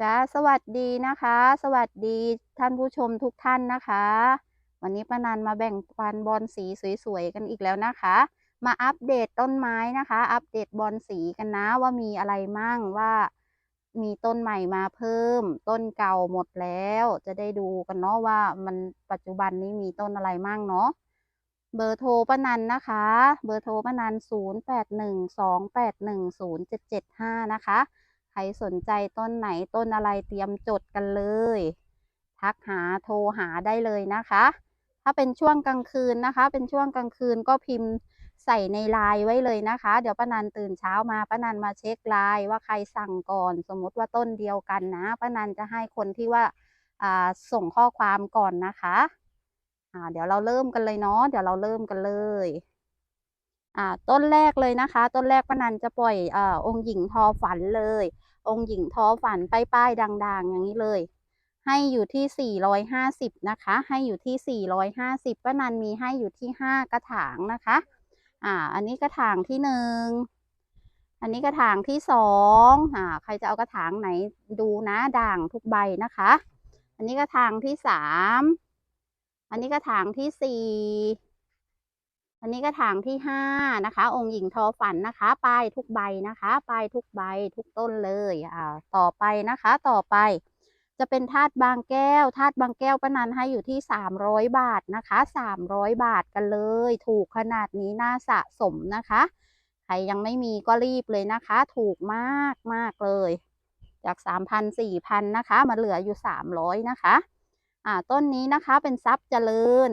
จ้าสวัสดีนะคะ สวัสดีท่านผู้ชมทุกท่านนะคะ วันนี้ป้านันมาแบ่งปันบอลสีสวยๆกันอีกแล้วนะคะ มาอัปเดตต้นไม้นะคะ อัปเดตบอลสีกันนะว่ามีอะไรมั่งว่ามีต้นใหม่มาเพิ่ม ต้นเก่าหมดแล้ว จะได้ดูกันเนาะว่ามันปัจจุบันนี้มีต้นอะไรมั่งเนาะเบอร์โทรป้านันนะคะ เบอร์โทรป้านัน0 8 1 2 8 1 0 7 7 5 นะคะ รสนใจต้นไหนต้นอะไรเตรียมจดกันเลย ทักหาโทรหาได้เลยนะคะ ถ้าเป็นช่วงกลางคืนนะคะ เป็นช่วงกลางคืนก็พิมพ์ใส่ในไลน์ไว้เลยนะคะ เดี๋ยวป้านันตื่นเช้ามาป้านันมาเช็คไลน์ว่าใครสั่งก่อน สมมติว่าต้นเดียวกันนะป้านันจะให้คนที่ว่าส่งข้อความก่อนนะคะอ่าเดี๋ยวเราเริ่มกันเลยเนาะเดี๋ยวเราเริ่มกันเลยต้นแรกเลยนะคะ ต้นแรกป้านันจะปล่อยอองค์หญิงทอฝันเลย องค์หญิงท้อฝันป้ายป้ายด่างๆ อย่างนี้เลย ให้อยู่ที่ 450 นะคะ ให้อยู่ที่ 450ป้านันมีให้อยู่ที่ 5 กระถางนะคะ อ่า อันนี้กระถางที่หนึ่งอันนี้กระถางที่สองอ่า ใครจะเอากระถางไหนดูนะ ด่างทุกใบนะคะ อันนี้กระถางที่สาม อันนี้กระถางที่สี่ อันนี้กระถางที่ห้านะคะ องค์หญิงทอฝันนะคะ ป้ายทุกใบนะคะ ป้ายทุกใบทุกต้นเลยอ่าต่อไปนะคะ ต่อไป จะเป็นธาตุบางแก้วธาตุบางแก้วป้านันให้อยู่ที่สามร้อยบาทนะคะสามร้อยบาทกันเลย ถูกขนาดนี้น่าสะสมนะคะ ใครยังไม่มีก็รีบเลยนะคะ ถูกมากมากเลย จากสามพันสี่พันนะคะ มาเหลืออยู่สามร้อยนะคะ อ่าต้นนี้นะคะเป็นทรัพย์เจริญ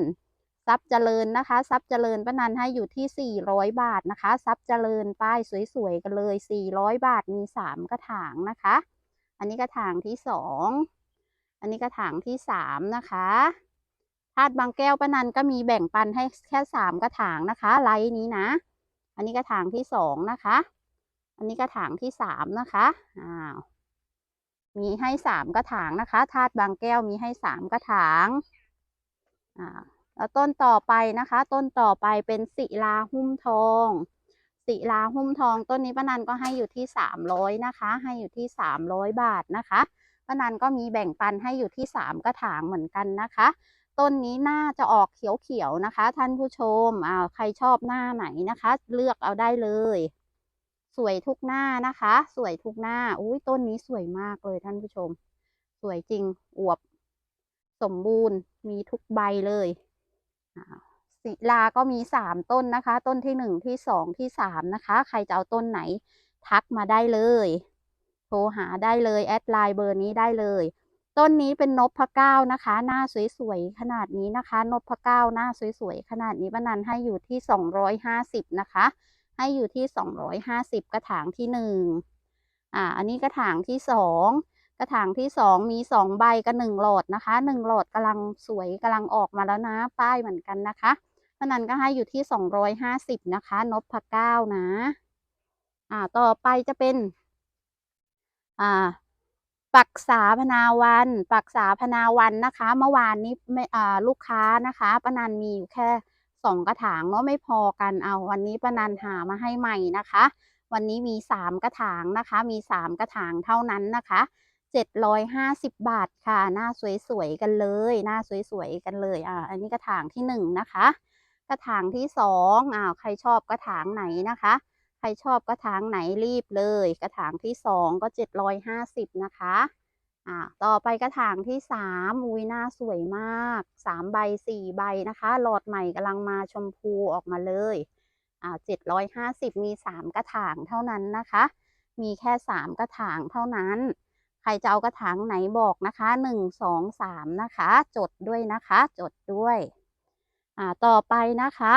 ทรัพย์เจริญนะคะ ทรัพย์เจริญป้านันให้อยู่ที่ 400 บาทนะคะ ทรัพย์เจริญป้ายสวยๆกันเลย 400 บาทมี 3 กระถางนะคะ อันนี้กระถางที่ 2 อันนี้กระถางที่ 3 นะคะธาตุบางแก้วป้านันก็มีแบ่งปันให้แค่ 3 กระถางนะคะไลน์นี้นะ อันนี้กระถางที่ 2 นะคะ อันนี้กระถางที่ 3 นะคะอ้าวมีให้ 3 กระถางนะคะธาตุบางแก้วมีให้ 3 กระถางอ่า แล้วต้นต่อไปนะคะ ต้นต่อไปเป็นศิลาหุ้มทองศิลาหุ้มทอง ต้นนี้ป้านันก็ให้อยู่ที่สามร้อยนะคะ ให้อยู่ที่สามร้อยบาทนะคะป้านันก็มีแบ่งปันให้อยู่ที่สามกระถางเหมือนกันนะคะ ต้นนี้หน่าจะออกเขียวๆนะคะ ท่านผู้ชมอ่าใครชอบหน้าไหนนะคะ เลือกเอาได้เลย สวยทุกหน้านะคะ สวยทุกหน้าอุ้ยต้นนี้สวยมากเลยท่านผู้ชม สวยจริงอวบ สมบูรณ์มีทุกใบเลย ศิลาก็มีสามต้นนะคะ ต้นที่หนึ่งที่สองที่สามนะคะ ใครจะเอาต้นไหนทักมาได้เลย โทรหาได้เลยแอดไลน์เบอร์นี้ได้เลย ต้นนี้เป็นนพพะเก้านะคะ หน้าสวยๆขนาดนี้นะคะนพพะเก้าหน้าสวยๆขนาดนี้ป้านันให้อยู่ที่สองร้อยห้าสิบนะคะ ให้อยู่ที่สองร้อยห้าสิบกระถางที่หนึ่งอ่า อันนี้กระถางที่สอง กระถางที่สองมีสองใบกับหนึ่งหลอดนะคะหนึ่งหลอดกำลังสวยกำลังออกมาแล้วนะ ป้ายเหมือนกันนะคะพนันก็ให้อยู่ที่สองร้อยห้าสิบนะคะนบพะเก้านะ อ่าต่อไปจะเป็น อ่า ปักษาพนาวัน ปักษาพนาวันนะคะ เมื่อวานนี้ไม่อ่าลูกค้านะคะปนันมีอยู่แค่สองกระถางเนาะไม่พอกันเอาวันนี้ปนันหามาให้ใหม่นะคะ วันนี้มีสามกระถางนะคะ มีสามกระถางเท่านั้นนะคะ เจ็ดร้อยห้าสิบบาทค่ะ หน้าสวยๆกันเลย หน้าสวยๆกันเลยอ่าอันนี้กระถางที่หนึ่งนะคะ กระถางที่สองอ้าวใครชอบกระถางไหนนะคะ ใครชอบกระถางไหนรีบเลย กระถางที่สองก็เจ็ดร้อยห้าสิบนะคะอ่าต่อไปกระถางที่สามอุ้ยหน้าสวยมากสามใบสี่ใบนะคะ หลอดใหม่กำลังมาชมพูออกมาเลยอ่าเจ็ดร้อยห้าสิบมีสามกระถางเท่านั้นนะคะ มีแค่สามกระถางเท่านั้น ครจะเอากระถางไหนบอกนะคะหนึ่งสองสามนะคะ จดด้วยนะคะ จดด้วยอ่าต่อไปนะคะ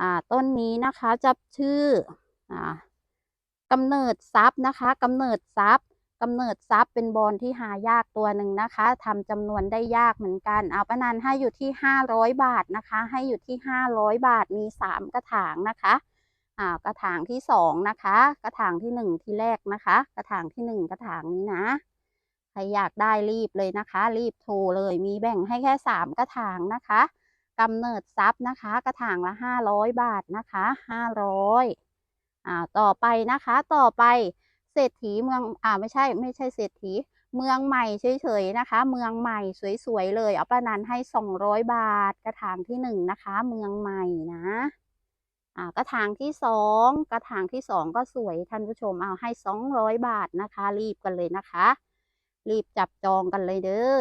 อ่าต้นนี้นะคะจะชื่ออ่ากำเนิดทรัพย์นะคะกำเนิดทรัพย์กำเนิดทรัพย์เป็นบอลที่หายากตัวหนึ่งนะคะทำจำนวนได้ยากเหมือนกันเอาประนันให้อยู่ที่ห้าร้อยบาทนะคะ ให้อยู่ที่ห้าร้อยบาทมีสามกระถางนะคะอ่ากระถางที่สองนะคะ กระถางที่หนึ่งที่แรกนะคะ กระถางที่หนึ่งกระถางนี้นะ ใครอยากได้รีบเลยนะคะ รีบโทรเลยมีแบ่งให้แค่สามกระถางนะคะกำเนิดทรัพย์นะคะ กระถางละห้าร้อยบาทนะคะห้าร้อยอ่าต่อไปนะคะต่อไปเศรษฐีเมืองอ่าไม่ใช่ไม่ใช่เศรษฐีเมืองใหม่เฉยๆนะคะ เมืองใหม่สวยๆเลยเอาป้านันให้สองร้อยบาท กระถางที่หนึ่งนะคะ เมืองใหม่นะอ่ากระถางที่สองกระถางที่สองก็สวยท่านผู้ชมเอาให้สองร้อยบาทนะคะ รีบกันเลยนะคะ รีบจับจองกันเลยเด้อ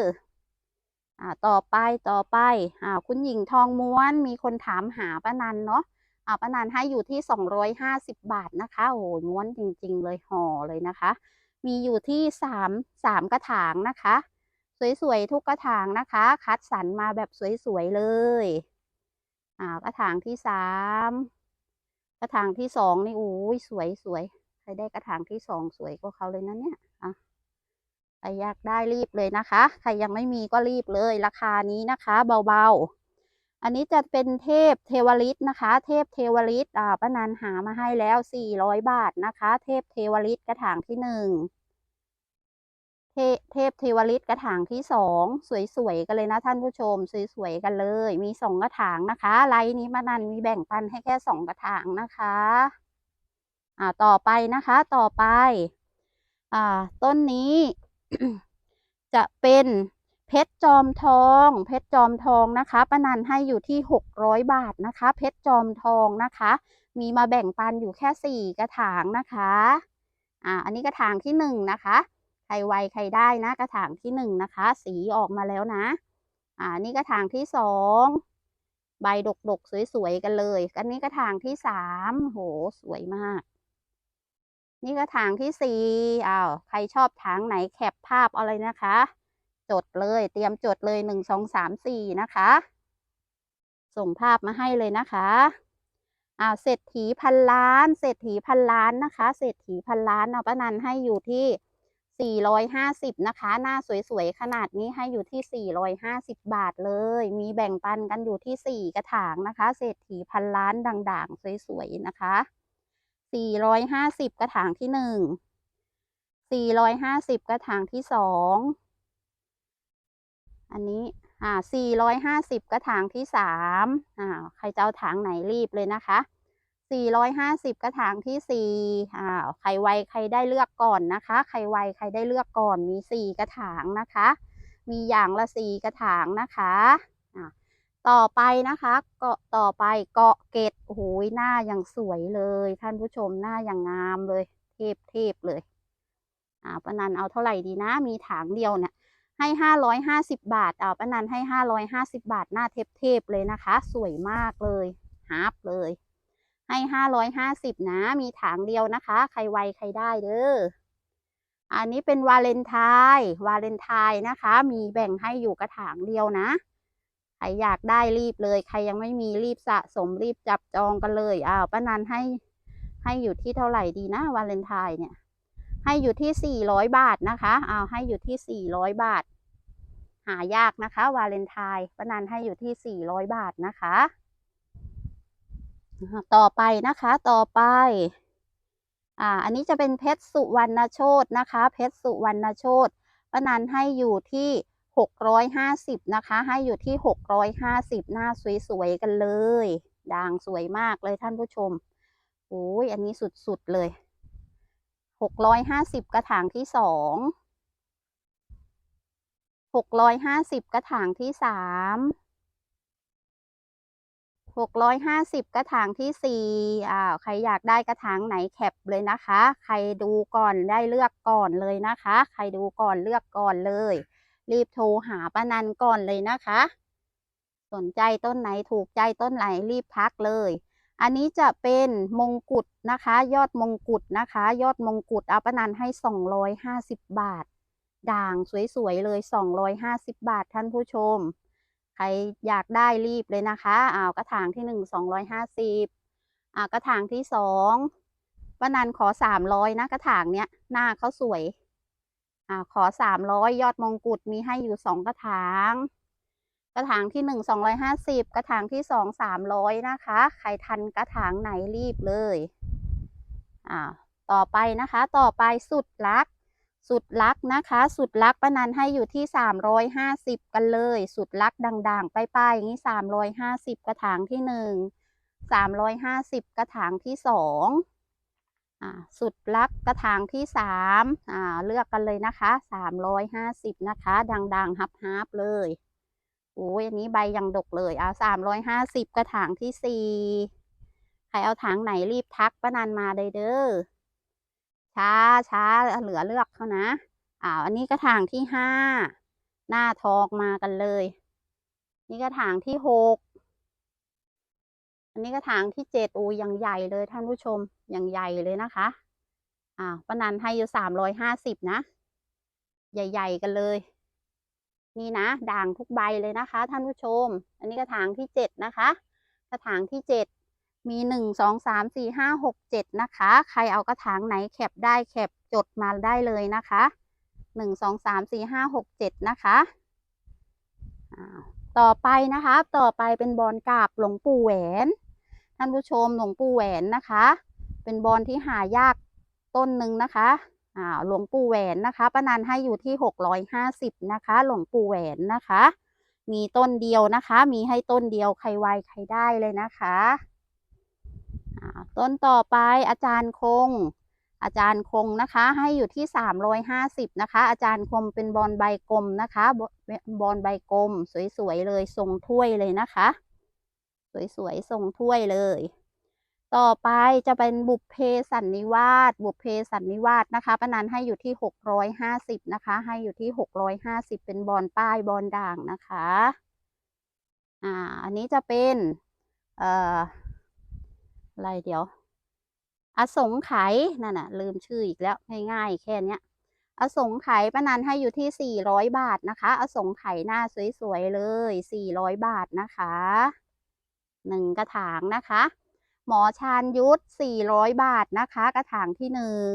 อ่าต่อไปต่อไปอ่าคุณหญิงทองม้วนมีคนถามหาป้านันเนาะอ่าป้านันให้อยู่ที่สองร้อยห้าสิบบาทนะคะโอ้โหม้วนจริง ๆ เลยห่อเลยนะคะ มีอยู่ที่สามสามกระถางนะคะ สวยๆทุกกระถางนะคะ คัดสรรมาแบบสวยๆเลยอ่ากระถางที่สามกระถางที่สองนี่โอ้ยสวยสวยใครได้กระถางที่สองสวยกว่าเขาเลยนะเนี่ยอะ ใครอยากได้รีบเลยนะคะ ใครยังไม่มีก็รีบเลยราคานี้นะคะเบาๆ อันนี้จะเป็นเทพเทวฤทธิ์นะคะ เทพเทวฤทธิ์อ่าป้านันหามาให้แล้วสี่ร้อยบาทนะคะ เทพเทวฤทธิ์กระถางที่หนึ่งเทพเทวฤทธิ์กระถางที่สองสวยๆกันเลยนะท่านผู้ชมสวยๆกันเลย มีสองกระถางนะคะไลน์นี้มานันมีแบ่งปันให้แค่สองกระถางนะคะอ่าต่อไปนะคะ ต่อไป อ่า ต้นนี้ จะเป็นเพชรจอมทอง เพชรจอมทองนะคะป้านันให้อยู่ที่หกร้อยบาทนะคะ เพชรจอมทองนะคะ มีมาแบ่งปันอยู่แค่สี่กระถางนะคะ อ่า อันนี้กระถางที่หนึ่งนะคะ ใครไวใครได้นะ กระถางที่หนึ่งนะคะ สีออกมาแล้วนะ อ่า นี่กระถางที่สองใบดกๆ สวยๆ กันเลย อันนี้กระถางที่สามโห สวยมาก นี่กระถางที่สี่อ้าว ใครชอบถางไหนแคปภาพอะไรนะคะ จดเลย เตรียมจดเลยหนึ่งสองสามสี่นะคะ ส่งภาพมาให้เลยนะคะอ่าวเศรษฐีพันล้าน เศรษฐีพันล้านนะคะ เศรษฐีพันล้านเอาป้านันให้อยู่ที่ 450 นะคะ หน้าสวยๆ ขนาดนี้ให้อยู่ที่ 450 บาทเลย มีแบ่งปันกันอยู่ที่ 4 กระถางนะคะ เศรษฐีพันล้านด่างๆ สวยๆ นะคะ 450กระถางที่1 450กระถางที่2อันนี้อ่า450กระถางที่3อ่าใครจะเอาถางไหนรีบเลยนะคะ450กระถางที่4อ่าใครไวใครได้เลือกก่อนนะคะ ใครไวใครได้เลือกก่อนมี4กระถางนะคะ มีอย่างละ4กระถางนะคะ ต่อไปนะคะเกาะต่อไปเกาะเกตโอ้โหหน้าอย่างสวยเลย ท่านผู้ชมหน้าอย่างงามเลย เทพเทพเลยอ่าป้านันเอาเท่าไหร่ดีนะ มีถางเดียวเนี่ยให้ห้าร้อยห้าสิบบาทเอาป้านันให้ห้าร้อยห้าสิบบาทหน้าเทพๆเลยนะคะ สวยมากเลยฮาร์ปเลย ให้ห้าร้อยห้าสิบนะ มีถางเดียวนะคะ ใครไวใครได้เด้ออันนี้เป็นวาเลนไทน์วาเลนไทน์นะคะ มีแบ่งให้อยู่กระถางเดียวนะ ใครอยากได้รีบเลย ใครยังไม่มีรีบสะสมรีบจับจองกันเลยอ้าวป้านันให้ให้อยู่ที่เท่าไหร่ดีนะวาเลนไทน์เนี่ย ให้อยู่ที่400บาทนะคะเอาให้อยู่ที่400บาท หายากนะคะ วาเลนไทน์ป้านันให้อยู่ที่400บาทนะคะ ต่อไปนะคะต่อไปอ่าอันนี้จะเป็นเพชรสุวรรณโชตนะคะ เพชรสุวรรณโชตป้านันให้อยู่ที่ 650 นะคะ ให้อยู่ที่ 650 หน้าสวยๆกันเลย ด่างสวยมากเลยท่านผู้ชมโอ้ยอันนี้สุดๆเลยหกร้อยห้าสิบกระถางที่สองหกร้อยห้าสิบกระถางที่สามหกร้อยห้าสิบกระถางที่สี่อ่าใครอยากได้กระถางไหนแคปเลยนะคะ ใครดูก่อนได้เลือกก่อนเลยนะคะ ใครดูก่อนเลือกก่อนเลย รีบโทรหาป้านันก่อนเลยนะคะ สนใจต้นไหนถูกใจต้นไหนรีบทักเลย อันนี้จะเป็นมงกุฎนะคะ ยอดมงกุฎนะคะ ยอดมงกุฎเอาป้านันให้สองร้อยห้าสิบบาท ด่างสวยๆเลยสองร้อยห้าสิบบาทท่านผู้ชม ใครอยากได้รีบเลยนะคะอ้าวกระถางที่หนึ่งสองร้อยห้าสิบอ่ากระถางที่สองป้านันขอสามร้อยนะกระถางเนี้ยหน้าเขาสวย อ่าขอสามร้อยยอดมงกุฎมีให้อยู่สองกระถาง กระถางที่หนึ่งสองร้อยห้าสิบกระถางที่สองสามร้อยนะคะ ใครทันกระถางไหนรีบเลยอ่าต่อไปนะคะ ต่อไปสุดลัก สุดลักนะคะ สุดลักป้านันให้อยู่ที่สามร้อยห้าสิบกันเลย สุดลักด่างๆ ไปๆอย่างนี้สามร้อยห้าสิบกระถางที่หนึ่งสามร้อยห้าสิบกระถางที่สอง สุดลักกระถางที่สามเลือกกันเลยนะคะสามร้อยห้าสิบนะคะ ดังๆฮับฮับเลยโอ้ยอันนี้ใบยังดกเลยเอาสามร้อยห้าสิบกระถางที่สี่ใครเอาถางไหนรีบทักป้านันมาเลยเด้อช้าช้าเหลือเลือกเขานะอ่าอันนี้กระถางที่ห้าหน้าทองมากันเลย นี่กระถางที่หก อันนี้กระถางที่เจ็ดอูยังใหญ่เลยท่านผู้ชมยังใหญ่เลยนะคะอ่าป้านันให้อยู่สามร้อยห้าสิบนะ ใหญ่ๆกันเลย นี่นะ ด่างทุกใบเลยนะคะ ท่านผู้ชม อันนี้กระถางที่เจ็ดนะคะ กระถางที่เจ็ดมีหนึ่งสองสามสี่ห้าหกเจ็ดนะคะ ใครเอากระถางไหนแคปได้แคปจดมาได้เลยนะคะหนึ่งสองสามสี่ห้าหกเจ็ดนะคะอ้าว ต่อไปนะคะต่อไปเป็นบอลกราบหลวงปู่แหวน ท่านผู้ชมหลวงปู่แหวนนะคะ เป็นบอลที่หายากต้นหนึ่งนะคะอ่าหลวงปู่แหวนนะคะป้านันให้อยู่ที่หกร้อยห้าสิบนะคะ หลวงปู่แหวนนะคะ มีต้นเดียวนะคะ มีให้ต้นเดียวใครไวใครได้เลยนะคะต้นต่อไปอาจารย์คง อาจารย์คงนะคะ ให้อยู่ที่สามร้อยห้าสิบนะคะ อาจารย์คงเป็นบอลใบกลมนะคะ บอลใบกลม สวยๆเลยทรงถ้วยเลยนะคะ สวยๆทรงถ้วยเลย ต่อไปจะเป็นบุพเพสันนิวาสบุพเพสันนิวาสนะคะป้านันให้อยู่ที่หกร้อยห้าสิบนะคะ ให้อยู่ที่หกร้อยห้าสิบเป็นบอลป้ายบอลด่างนะคะ อ่า อันนี้จะเป็น เอ่ออะไรเดี๋ยว อสงไขยนั่นน่ะ ลืมชื่ออีกแล้วง่ายๆแค่เนี้ยอสงไขยป้านันให้อยู่ที่สี่ร้อยบาทนะคะ อสงไขยหน้าสวยๆเลยสี่ร้อยบาทนะคะหนึ่งกระถางนะคะ หมอชาญยุทธ400 บาทนะคะ กระถางที่หนึ่ง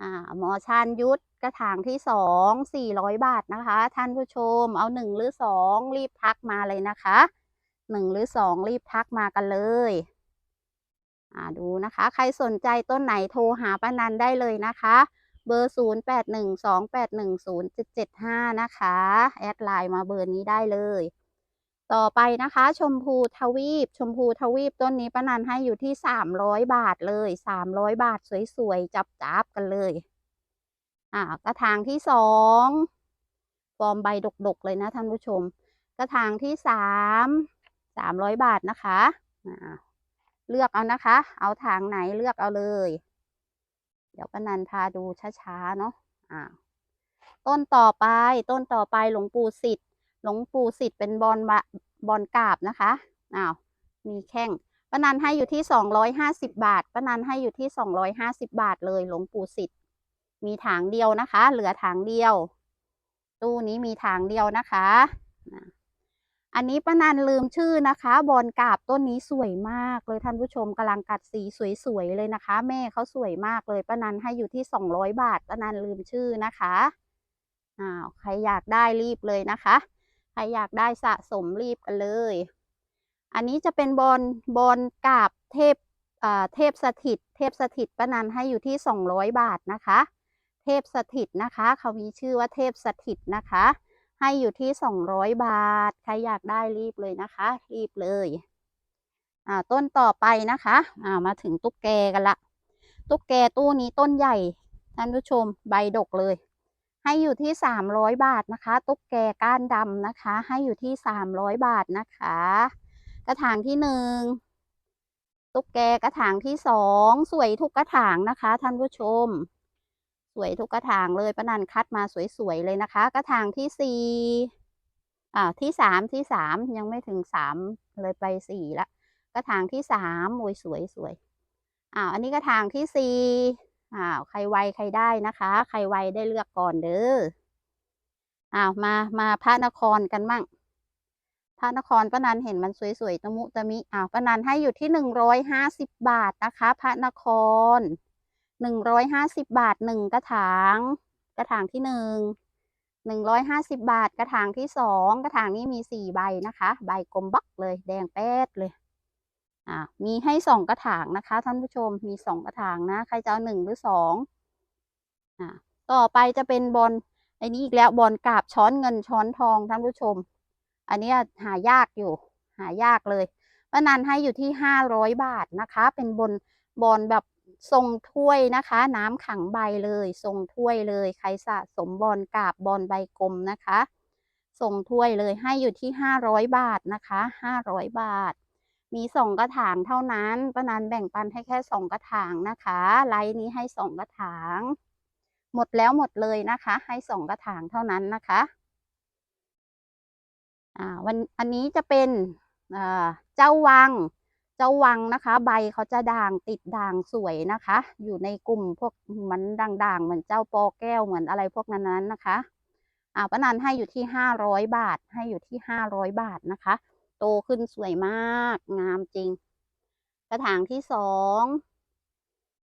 อ่าหมอชาญยุทธกระถางที่สอง400 บาทนะคะ ท่านผู้ชมเอาหนึ่งหรือสองรีบทักมาเลยนะคะหนึ่งหรือสองรีบทักมากันเลย ดูนะคะ ใครสนใจต้นไหนโทรหาป้านันได้เลยนะคะ เบอร์ 0 8 1 2 8 1 0 7 7 5 นะคะ แอดไลน์มาเบอร์นี้ได้เลย ต่อไปนะคะ ชมพูทวีป ชมพูทวีปต้นนี้ป้านันให้อยู่ที่สามร้อยบาทเลยสามร้อยบาทสวยๆ จับๆกันเลย อ่ากระถางที่สองฟอร์มใบดกๆเลยนะท่านผู้ชม กระถางที่สามสามร้อยบาทนะคะอ่า เลือกเอานะคะ เอาถางไหนเลือกเอาเลย เดี๋ยวป้านันพาดูช้าๆเนาะอ่าต้นต่อไป ต้นต่อไปหลวงปู่สิทธิ์หลวงปู่สิทธิ์เป็นบอลบบอลกาบนะคะอ้าวมีแข้งป้านันให้อยู่ที่สองร้อยห้าสิบบาทป้านันให้อยู่ที่สองร้อยห้าสิบบาทเลยหลวงปู่สิทธิ์มีถางเดียวนะคะ เหลือถางเดียว ตู้นี้มีถางเดียวนะคะนะ อันนี้ป้านันลืมชื่อนะคะ บอลกาบต้นนี้สวยมากเลยท่านผู้ชมกำลังกัดสีสวยๆเลยนะคะ แม่เขาสวยมากเลยป้านันให้อยู่ที่สองร้อยบาทป้านันลืมชื่อนะคะอ้าวใครอยากได้รีบเลยนะคะ ใครอยากได้สะสมรีบกันเลย อันนี้จะเป็นบอลบอลกาบเทพอ่าเทพสถิต เทพสถิตป้านันให้อยู่ที่สองร้อยบาทนะคะ เทพสถิตนะคะเขามีชื่อว่าเทพสถิตนะคะ ให้อยู่ที่สองร้อยบาท ใครอยากได้รีบเลยนะคะ รีบเลย อ่า ต้นต่อไปนะคะ อ่า มาถึงตุ๊กแกกันละ ตุ๊กแกตู้นี้ต้นใหญ่ ท่านผู้ชมใบดกเลย ให้อยู่ที่สามร้อยบาทนะคะ ตุ๊กแกก้านดำนะคะ ให้อยู่ที่สามร้อยบาทนะคะ กระถางที่หนึ่งตุ๊กแกกระถางที่สองสวยทุกกระถางนะคะ ท่านผู้ชม วยทุกกระถางเลยป้านันคัดมาสวยๆเลยนะคะ กระถางที่สี่อ่าที่สามที่สามยังไม่ถึงสามเลยไปสี่ละกระถางที่สามโอ้ยสวยสวยอ่าอันนี้กระถางที่สี่อ้าวใครไวใครได้นะคะ ใครไวได้เลือกก่อนเด้ออ้าวมามาพระนครกันมั่งพระนครป้านันเห็นมันสวยๆตะมุตะมิอ้าวป้านันให้อยู่ที่หนึ่งร้อยห้าสิบบาทนะคะ พระนคร หนึ่งร้อยห้าสิบบาทหนึ่งกระถาง กระถางที่หนึ่งหนึ่งร้อยห้าสิบบาท กระถางที่สองกระถางนี้มีสี่ใบนะคะ ใบกลมบักเลย แดงแป๊ดเลยอ่ามีให้สองกระถางนะคะ ท่านผู้ชมมีสองกระถางนะใครจะเอาหนึ่งหรือสองอ่าต่อไปจะเป็นบอลไอ้นี้อีกแล้วบอลกาบช้อนเงินช้อนทองท่านผู้ชม อันนี้หายากอยู่ หายากเลยป้านันให้อยู่ที่ห้าร้อยบาทนะคะ เป็นบนบอลแบบ ทรงถ้วยนะคะ น้ำขังใบเลยทรงถ้วยเลย ใครสะสมบอลกาบบอลใบกลมนะคะส่งถ้วยเลยให้อยู่ที่ห้าร้อยบาทนะคะห้าร้อยบาท มีสองกระถางเท่านั้นป้านันแบ่งปันให้แค่สองกระถางนะคะไลน์นี้ให้สองกระถาง หมดแล้วหมดเลยนะคะ ให้สองกระถางเท่านั้นนะคะอ่าวันอันนี้จะเป็นเจ้าวัง เจ้าวังนะคะ ใบเขาจะด่างติดด่างสวยนะคะ อยู่ในกลุ่มพวกมันด่างๆเหมือนเจ้าปอแก้วเหมือนอะไรพวกนั้นๆนะคะอ่าป้านันให้อยู่ที่ห้าร้อยบาท ให้อยู่ที่ห้าร้อยบาทนะคะ โตขึ้นสวยมากงามจริง กระถางที่สอง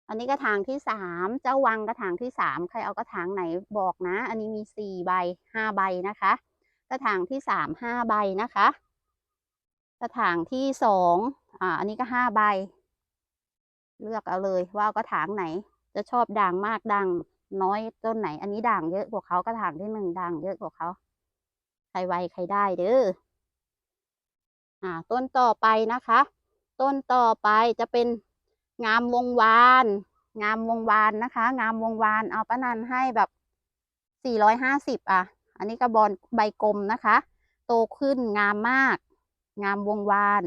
อันนี้กระถางที่สามเจ้าวังกระถางที่สามใครเอากระถางไหนบอกนะ อันนี้มีสี่ใบห้าใบนะคะ กระถางที่สามห้าใบนะคะ กระถางที่สองอ่า อันนี้ก็ห้าใบ เลือกเอาเลยว่ากระถางไหน จะชอบด่างมากด่างน้อยต้นไหน อันนี้ด่างเยอะกว่าเขากระถางที่หนึ่งด่างเยอะกว่าเขา ใครไวใครได้เด้อ อ่า ต้นต่อไปนะคะ ต้นต่อไปจะเป็นงามวงวาน งามวงวานนะคะ งามวงวานเอาป้านันให้แบบสี่ร้อยห้าสิบอะ อันนี้กระบอนใบกลมนะคะ โตขึ้นงามมาก งามวงวาน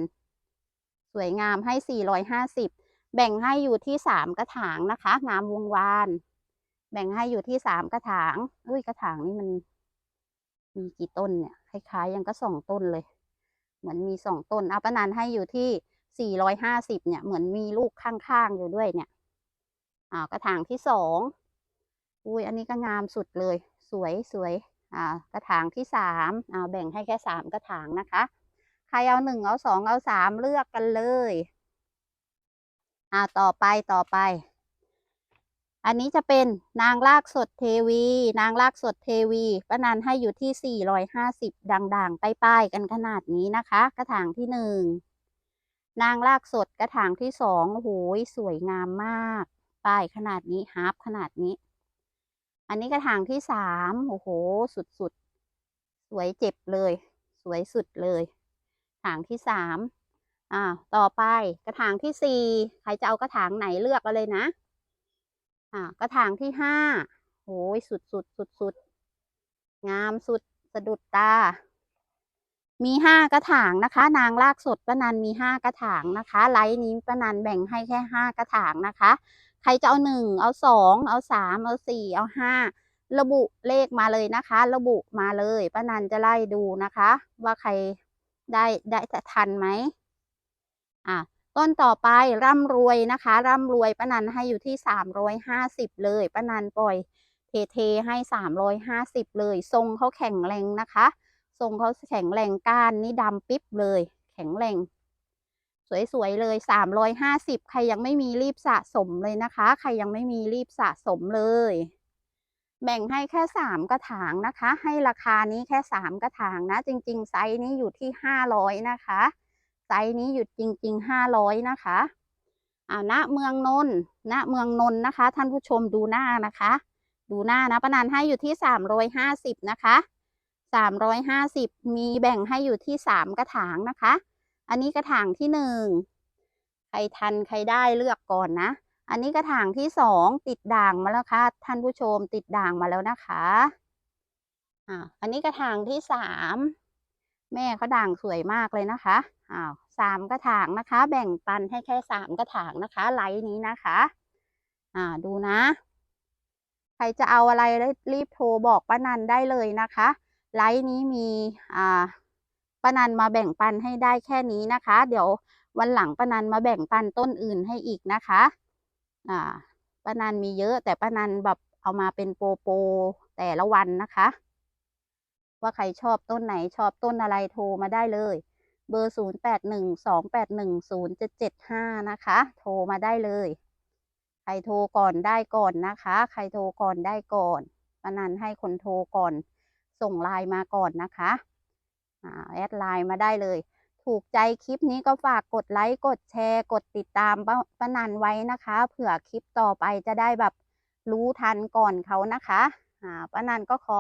สวยงามให้สี่ร้อยห้าสิบแบ่งให้อยู่ที่สามกระถางนะคะ งามวงวาน แบ่งให้อยู่ที่สามกระถาง อุ้ยกระถางนี่มันมีกี่ต้นเนี่ย คล้ายๆ ยังก็สองต้นเลย เหมือนมีสองต้น เอาป้านันให้อยู่ที่สี่ร้อยห้าสิบเนี่ย เหมือนมีลูกข้างๆ อยู่ด้วยเนี่ย อ่ากระถางที่สองอุ้ยอันนี้ก็งามสุดเลย สวยสวยอ่ากระถางที่สามอ่าแบ่งให้แค่สามกระถางนะคะ ใครเอาหนึ่งเอาสองเอาสามเลือกกันเลยอ่าต่อไปต่อไป อันนี้จะเป็นนางลากสดเทวี นางลากสดเทวีป้านันให้อยู่ที่ 450 ด่างๆ ป้ายๆ กันขนาดนี้นะคะ กระถางที่หนึ่งนางลากสดกระถางที่สองโอ้โหสวยงามมาก ป้ายขนาดนี้ฮาร์ปขนาดนี้ อันนี้กระถางที่สามโอ้โห สุดๆสวยเจ็บเลย สวยสุดเลย ถางที่สามอ่าต่อไปกระถางที่สี่ใครจะเอากระถางไหนเลือกเอาเลยนะ อ่ากระถางที่ห้าโอ้ยสุดสุดสุดสุดงามสุดสะดุดตา มีห้ากระถางนะคะ นางลากสดป้านันมีห้ากระถางนะคะ ไลน์นี้ป้านันแบ่งให้แค่ห้ากระถางนะคะ ใครจะเอาหนึ่งเอาสองเอาสามเอาสี่เอาห้าระบุเลขมาเลยนะคะ ระบุมาเลยป้านันจะไล่ดูนะคะ ว่าใคร ได้ได้ทันไหมอะต้นต่อไปร่ำรวยนะคะ ร่ำรวยป้านันให้อยู่ที่สามร้อยห้าสิบเลยป้านันปล่อยเทเทให้สามร้อยห้าสิบเลย ทรงเขาแข็งแรงนะคะทรงเขาแข็งแรงก้านนี่ดำปิ๊บเลย แข็งแรง สวยๆเลยสามร้อยห้าสิบใครยังไม่มีรีบสะสมเลยนะคะ ใครยังไม่มีรีบสะสมเลย แบ่งให้แค่สามกระถางนะคะ ให้ราคานี้แค่สามกระถางนะ จริง ๆ ไซส์นี้อยู่ที่ห้าร้อยนะคะ ไซส์นี้อยู่จริงๆห้าร้อยนะคะอาณเมืองนนท์ณเมืองนนท์นะคะ ท่านผู้ชมดูหน้านะคะ ดูหน้านะประนันให้อยู่ที่สามร้อยห้าสิบนะคะสามร้อยห้าสิบมีแบ่งให้อยู่ที่สามกระถางนะคะ อันนี้กระถางที่หนึ่งใครทันใครได้เลือกก่อนนะ อันนี้กระถางที่สองติดด่างมาแล้วค่ะ ท่านผู้ชมติดด่างมาแล้วนะคะอ่าอันนี้กระถางที่สามแม่เขาด่างสวยมากเลยนะคะอ้าวสามกระถางนะคะ แบ่งปันให้แค่สามกระถางนะคะ ไลน์นี้นะคะ อ่าดูนะ ใครจะเอาอะไรรีบโทรบอกป้านันได้เลยนะคะ ไลน์นี้มีอ่าป้านันมาแบ่งปันให้ได้แค่นี้นะคะ เดี๋ยววันหลังป้านันมาแบ่งปันต้นอื่นให้อีกนะคะ อ่าป้านันมีเยอะ แต่ป้านันแบบเอามาเป็นโปรโปรแต่ละวันนะคะ ว่าใครชอบต้นไหนชอบต้นอะไรโทรมาได้เลย เบอร์ศูนย์แปดหนึ่งสองแปดหนึ่งศูนย์เจ็ดเจ็ดห้านะคะ โทรมาได้เลย ใครโทรก่อนได้ก่อนนะคะ ใครโทรก่อนได้ก่อนป้านันให้คนโทรก่อน ส่งไลน์มาก่อนนะคะอ่าแอดไลน์มาได้เลย ถูกใจคลิปนี้ก็ฝากกดไลค์กดแชร์กดติดตามป้าป้านันไว้นะคะเผื่อคลิปต่อไปจะได้แบบรู้ทันก่อนเขานะคะป้านันก็ขอ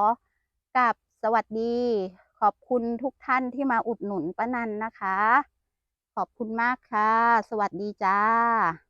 กราบสวัสดี ขอบคุณทุกท่านที่มาอุดหนุนป้านันนะคะ ขอบคุณมากค่ะ สวัสดีจ้า